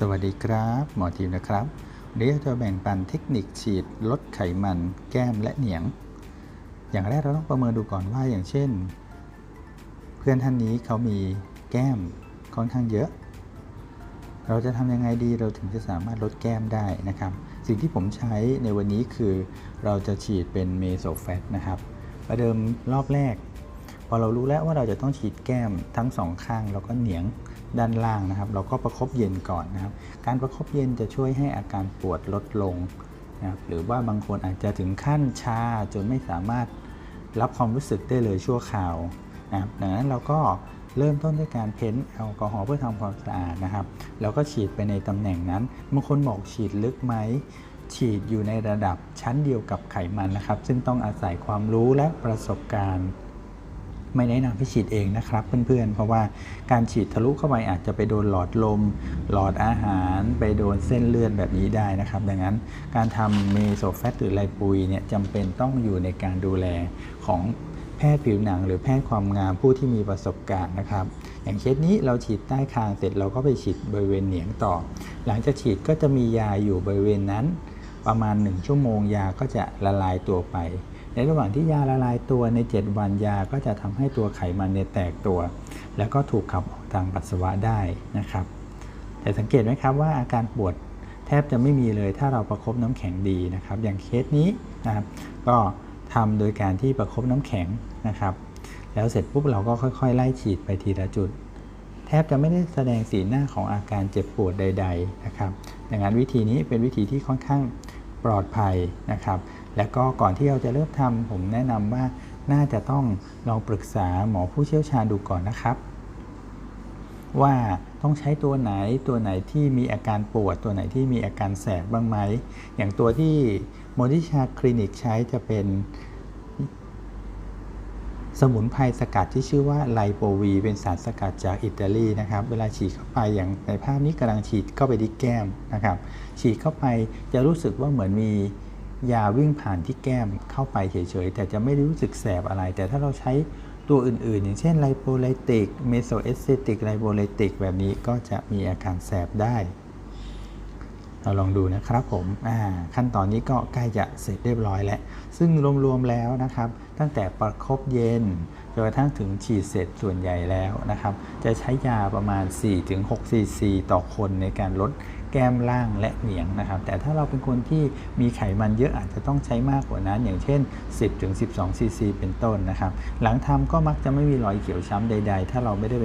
สวัสดีครับ หมอทีมนะครับวันนี้จะแบ่งปันเทคนิคฉีดลดไขมันแก้มและเหนียง อย่างแรกเราต้องประเมินดูก่อนว่าอย่างเช่น เพื่อนท่านนี้เขามีแก้มค่อนข้างเยอะ เราจะทำยังไงดีเราถึงจะสามารถลดแก้มได้นะครับ สิ่งที่ผมใช้ในวันนี้คือเราจะฉีดเป็นเมโซแฟตนะครับประเดิมรอบแรก พอเรารู้แล้วว่าเราจะต้องฉีดแก้มทั้งสองข้างแล้วก็เหนียงด้านล่างนะครับ เราก็ประคบเย็นก่อนนะครับ การประคบเย็นจะช่วยให้อาการปวดลดลงนะครับหรือว่าบางคนอาจจะถึงขั้นชาจนไม่สามารถรับความรู้สึกได้เลยชั่วคราวนะครับดังนั้นเราก็เริ่มต้นด้วยการเพ้นแอลกอฮอล์เพื่อทำความสะอาดนะครับ แล้วก็ฉีดไปในตำแหน่งนั้นบางคนบอกฉีดลึกไหมฉีดอยู่ในระดับชั้นเดียวกับไขมันนะครับ ซึ่งต้องอาศัยความรู้และประสบการณ์ ไม่แนะนำให้ฉีดเองนะครับเพื่อนๆ เพราะว่าการฉีดทะลุเข้าไปอาจจะไปโดนหลอดลม หลอดอาหาร ไปโดนเส้นเลือดแบบนี้ได้นะครับ ดังนั้นการทำเมโซแฟตหรือไลปุยเนี่ยจำเป็นต้องอยู่ในการดูแลของแพทย์ผิวหนัง หรือแพทย์ความงามผู้ที่มีประสบการณ์นะครับ อย่างเคสนี้เราฉีดใต้คางเสร็จเราก็ไปฉีดบริเวณเหนียงต่อ หลังจากฉีดก็จะมียาอยู่บริเวณนั้น ประมาณ 1 ชั่วโมงยาก็จะละลายตัวไป ในระหว่างที่ยาละลายตัวใน 7 วันยาก็จะทำให้ตัวไขมันเนี่ยแตกตัว แล้วก็ถูกขับออกทางปัสสาวะได้นะครับ แต่สังเกตไหมครับว่าอาการปวดแทบจะไม่มีเลยถ้าเราประคบน้ำแข็งดีนะครับ อย่างเคสนี้นะครับ ก็ทำโดยการที่ประคบน้ำแข็งนะครับ แล้วเสร็จปุ๊บเราก็ค่อยๆ ไล่ฉีดไปทีละจุด แทบจะไม่ได้แสดงสีหน้าของอาการเจ็บปวดใด ๆนะครับ ดังนั้นวิธีนี้เป็นวิธีที่ค่อนข้างปลอดภัยนะครับ และก็ก่อนที่เราจะเริ่มทำผมแนะนำว่าน่าจะต้องลองปรึกษาหมอผู้เชี่ยวชาญดูก่อนนะครับ ว่าต้องใช้ตัวไหนตัวไหนที่มีอาการปวด ตัวไหนที่มีอาการแสบบ้างไหม อย่างตัวที่โมดิชาคลินิกใช้จะเป็น สมุนไพรสกัดที่ชื่อว่าไลโปวี เป็นสารสกัดจากอิตาลีนะครับ เวลาฉีดเข้าไปอย่างในภาพนี้กำลังฉีดเข้าไปที่แก้มนะครับ ฉีดเข้าไปจะรู้สึกว่าเหมือนมี ยาวิ่งผ่านที่แก้มเข้าไปเฉยๆ แต่จะไม่รู้สึกแสบอะไร แต่ถ้าเราใช้ตัวอื่นๆ อย่างเช่นไลโปไลติกเมโซเอสเซติกไลโปไลติกแบบนี้ก็จะมีอาการแสบได้ เราลองดูนะครับผมขั้นตอนนี้ก็ใกล้จะเสร็จเรียบร้อยแล้ว ซึ่งรวมๆแล้วนะครับ ตั้งแต่ประครบเย็น จนกระทั่งถึงฉีดเสร็จส่วนใหญ่แล้วนะครับ จะใช้ยาประมาณ 4-6ซีซีต่อคนในการลดแก้มล่างและเหนียงนะครับ แต่ถ้าเราเป็นคนที่มีไขมันเยอะอาจจะต้องใช้มากกว่านั้น อย่างเช่น 10-12ซีซีเป็นต้นนะครับ หลังทำก็มักจะไม่มีรอยเขียวช้ำใด ๆ ถ้าเราไม่ได้เป็น